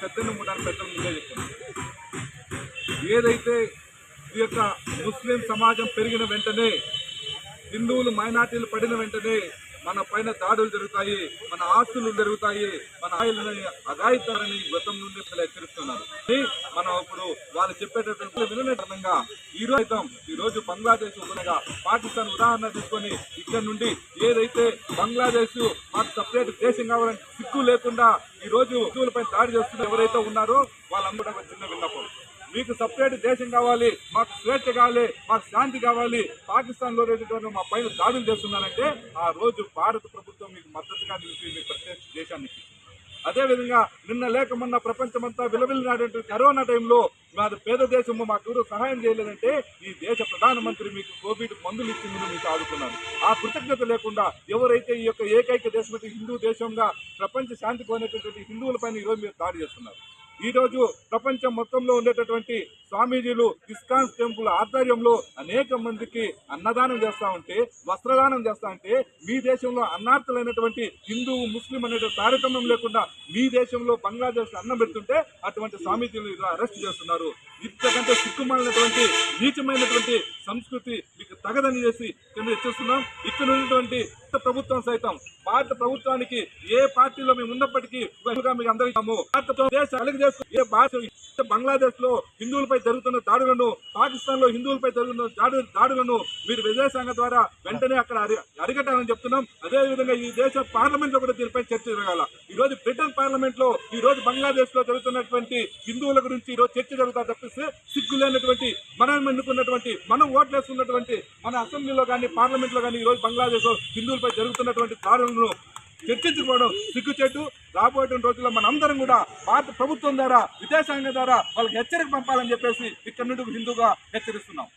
పెద్దలు మూడారు పెద్దలు ముందే చెప్తున్నారు ఏదైతే ఈ యొక్క ముస్లిం సమాజం పెరిగిన వెంటనే హిందువులు మైనార్టీలు పడిన వెంటనే మన పైన దాడులు జరుగుతాయి మన ఆస్తులు జరుగుతాయి మన ఆయులని అగాయితారని గతం నుండి హెచ్చరిస్తున్నారు. మనం ఇప్పుడు వాళ్ళు చెప్పేటటువంటి వినని ఈ రోజు ఈ రోజు బంగ్లాదేశ్ ఉండగా పాకిస్తాన్ ఉదాహరణ తీసుకొని ఇక్కడ నుండి ఏదైతే బంగ్లాదేశ్ మాకు సపరేట్ దేశం కావాలని సిక్కు లేకుండా ఈ రోజు హిందువులపై దాడి చేస్తున్న ఎవరైతే ఉన్నారో వాళ్ళందరూ చిన్న విన్నపం. మీకు సపరేట్ దేశం కావాలి మాకు స్వేచ్ఛ కావాలి మాకు శాంతి కావాలి. పాకిస్తాన్లో మా పైన దాడులు చేస్తున్నారంటే ఆ రోజు భారత ప్రభుత్వం మీకు మద్దతుగా నిలిపి మీ ప్రత్యేక దేశాన్ని అదేవిధంగా నిన్న లేక మొన్న ప్రపంచమంతా విలవిల్లినటువంటి కరోనా టైంలో మాది పేద దేశము మాకు సహాయం చేయలేదంటే ఈ దేశ ప్రధానమంత్రి మీకు కోవిడ్ మందులు ఇచ్చిందని మీకు ఆదుకున్నారు. ఆ కృతజ్ఞత లేకుండా ఎవరైతే ఈ యొక్క ఏకైక దేశం హిందూ దేశంగా ప్రపంచ శాంతి కోనేటటువంటి హిందువులపైన ఈరోజు మీరు దాడి చేస్తున్నారు. ఈరోజు ప్రపంచం మొత్తంలో ఉండేటటువంటి స్వామీజీలు ఇస్కాన్స్ టెంపుల్ ఆధ్వర్యంలో అనేక మందికి అన్నదానం చేస్తా ఉంటే వస్త్రదానం చేస్తా ఉంటే మీ దేశంలో అన్నార్థులైనటువంటి హిందూ ముస్లిం అనే తారతమ్యం లేకుండా మీ దేశంలో బంగ్లాదేశ్ అన్నం పెడుతుంటే అటువంటి స్వామీజీలు ఇలా అరెస్ట్ చేస్తున్నారు. ఇంతకంటే సిక్కుమాలినటువంటి నీచమైనటువంటి సంస్కృతి మీకు తగదని చేసి మేము హెచ్చిస్తున్నాం ఇక్కడ ఉన్నటువంటి ప్రభుత్వం సైతం భారత ప్రభుత్వానికి ఏ పార్టీలో మేము ఉన్నప్పటికీ మీకు అందరికీ భారత దేశ దేశం ఏ భాష బంగ్లాదేశ్లో హిందువులపై జరుగుతున్న దాడులను పాకిస్తాన్లో హిందువులపై జరుగుతున్న దాడు దాడులను మీరు విదేశాంగ ద్వారా వెంటనే అక్కడ అరి- అరికట్టాలని చెప్తున్నాం. అదే విధంగా ఈ దేశ పార్లమెంట్లో కూడా దీనిపై చర్చ జరగాల. ఈ రోజు బ్రిటన్ పార్లమెంట్లో ఈ రోజు బంగ్లాదేశ్లో జరుగుతున్నటువంటి హిందువుల గురించి ఈ రోజు చర్చ జరుగుతా తప్పిస్తే సిగ్గు లేనటువంటి మనం ఎన్నుకున్నటువంటి మనం ఓట్లేస్తున్నటువంటి మన అసెంబ్లీలో కానీ పార్లమెంట్లో కానీ ఈరోజు రోజు బంగ్లాదేశ్ హిందువులపై జరుగుతున్నటువంటి దాడులను చర్చించుకోవడం సిగ్గుచేటు. రాబోయే రోజుల్లో మనందరం కూడా భారత ప్రభుత్వం ద్వారా విదేశాంగ ద్వారా వాళ్ళకి హెచ్చరిక పంపాలని చెప్పేసి ఇక్కడ నుండి హిందూగా హెచ్చరిస్తున్నాం.